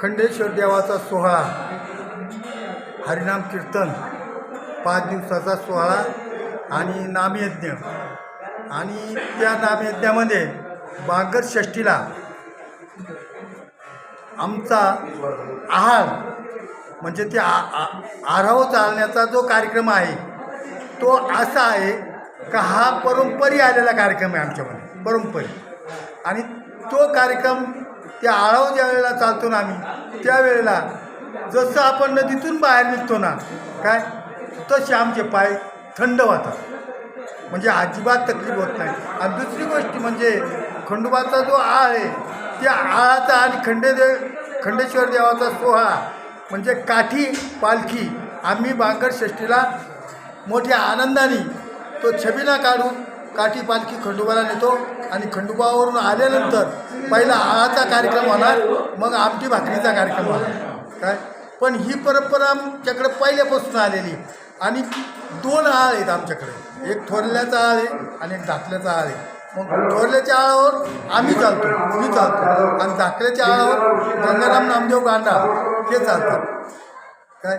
खंडेश्वर देवाचा सोहळा. हरिनाम कीर्तन पाच दिवसाचा सोहळा आणि नामयज्ञ. आणि त्या नामयज्ञामध्ये बागर षष्टीला आमचा आहार म्हणजे ते आ आ- आराव चालण्याचा जो कार्यक्रम आहे तो असा आहे का हा परंपरी आलेला कार्यक्रम आहे आमच्यामध्ये परंपरी. आणि तो कार्यक्रम त्या आळाव ज्या वेळेला चालतो ना आम्ही त्यावेळेला जसं आपण नदीतून बाहेर निघतो ना काय? तसे आमचे पाय थंड होतात म्हणजे अजिबात तकलीफ होत नाही. आणि दुसरी गोष्ट म्हणजे खंडोबाचा जो आळ आहे त्या आळाचा आणि खंडेदेव खंडेश्वर देवाचा सोहळा म्हणजे काठी पालखी आम्ही बांगर षष्टीला मोठ्या आनंदाने तो छबिना काढून काठी पालखी खंडोबाला नेतो आणि खंडोबावरून आल्यानंतर पहिला आळाचा कार्यक्रम होणार मग आमटी भाकरीचा कार्यक्रम होणार. काय? पण ही परंपरा आमच्याकडे पहिल्यापासून आलेली आणि दोन आळ आहेत आमच्याकडे. एक थोरल्याचा आळ आहे आणि एक धाकल्याचा आळ आहे. मग थोरल्याच्या आळावर आम्ही चालतो मी चालतो. आणि धाकल्याच्या आळावर गंगाराम नामदेव गांडा हे चालतात. काय?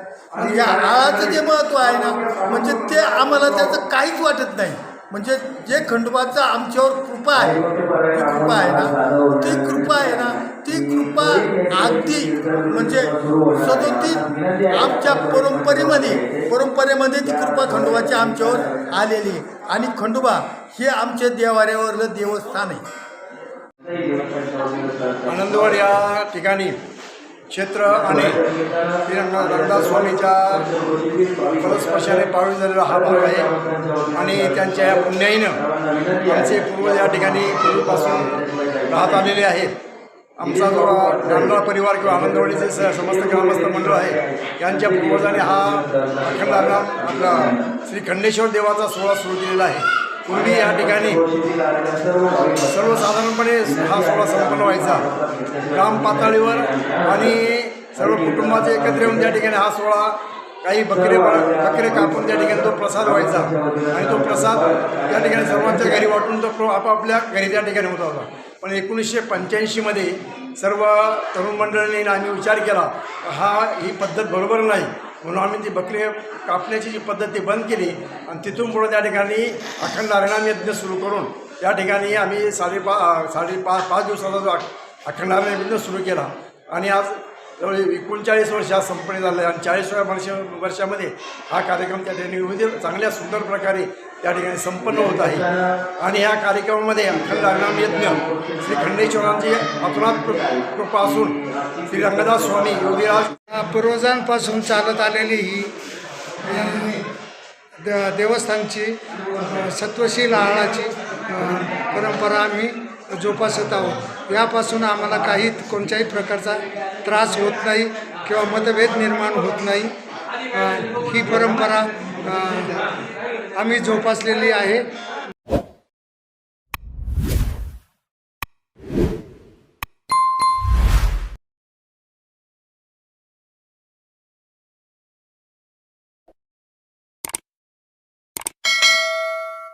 या आळाचं जे महत्त्व आहे ना म्हणजे ते आम्हाला त्याचं काहीच वाटत नाही. म्हणजे जे खंडोबाचा आमच्यावर कृपा आहे ती कृपा आहे ना? ती कृपा आहे ना? ती कृपा अगदी म्हणजे सदोतीत आमच्या परंपरेमध्ये परंपरेमध्ये ती कृपा खंडोबाची आमच्यावर आलेली आहे. आणि खंडोबा हे आमच्या देवाऱ्यावरलं देवस्थान आहे. आनंदवाड या ठिकाणी क्षेत्र आणि श्री रंगा रंगदास स्वामीच्या फलस्पर्शाने पाळून झालेला हा भाग आहे. आणि त्यांच्या या पुण्याईनं आमचे पूर्वज या ठिकाणी पूर्वीपासून राहत आलेले आहेत. आमचा जो नांदळा परिवार किंवा आनंदवाडीचे स समस्त ग्रामस्थ मंडळ आहे यांच्या पूर्वजाने हा अखंड आपला श्री खंडेश्वर देवाचा सोहळा सुरू केलेला आहे. पूर्वी या ठिकाणी सर्वसाधारणपणे हा सोहळा संपन्न व्हायचा. ग्राम पातळीवर आणि सर्व कुटुंबाचे एकत्र येऊन त्या ठिकाणी हा सोहळा काही बकरे बकरे कापून त्या ठिकाणी तो प्रसाद व्हायचा. आणि तो प्रसाद त्या ठिकाणी सर्वांच्या घरी वाटून तो आपापल्या घरी त्या ठिकाणी होत होता. पण एकोणीसशे पंच्याऐंशीमध्ये सर्व तरुण मंडळींनी आम्ही विचार केला हा ही पद्धत बरोबर नाही. म्हणून आम्ही ती बकरी कापण्याची जी पद्धत ती बंद केली आणि तिथून पुढं त्या ठिकाणी अखंड हरिणाम यज्ञ सुरू करून त्या ठिकाणी आम्ही साडेपा साडेपाच पाच दिवसाचा जो अखंड हरिणाम यज्ञ सुरू केला. आणि आज जवळ एकोणचाळीस वर्ष आज संपन्न झालं आणि चाळीसव्या वर्ष वर्षामध्ये हा कार्यक्रम त्या ठिकाणी विविध चांगल्या सुंदर प्रकारे त्या ठिकाणी संपन्न होत आहे. आणि ह्या कार्यक्रमामध्ये अखंड हरिनाम यज्ञ श्री खंडेश्वरांची अतुनात कृ- कृपा असून श्री रंगदास स्वामी योगीराज पूर्वजांपासून चालत आलेली ही द देवस्थानची सत्वशील आळाची परंपरा आम्ही जोपासत आहोत. यापासून आम्हाला काही कोणत्याही प्रकारचा त्रास होत नाही किंवा मतभेद निर्माण होत नाही. ही परंपरा आम्ही जोपासलेली आहे.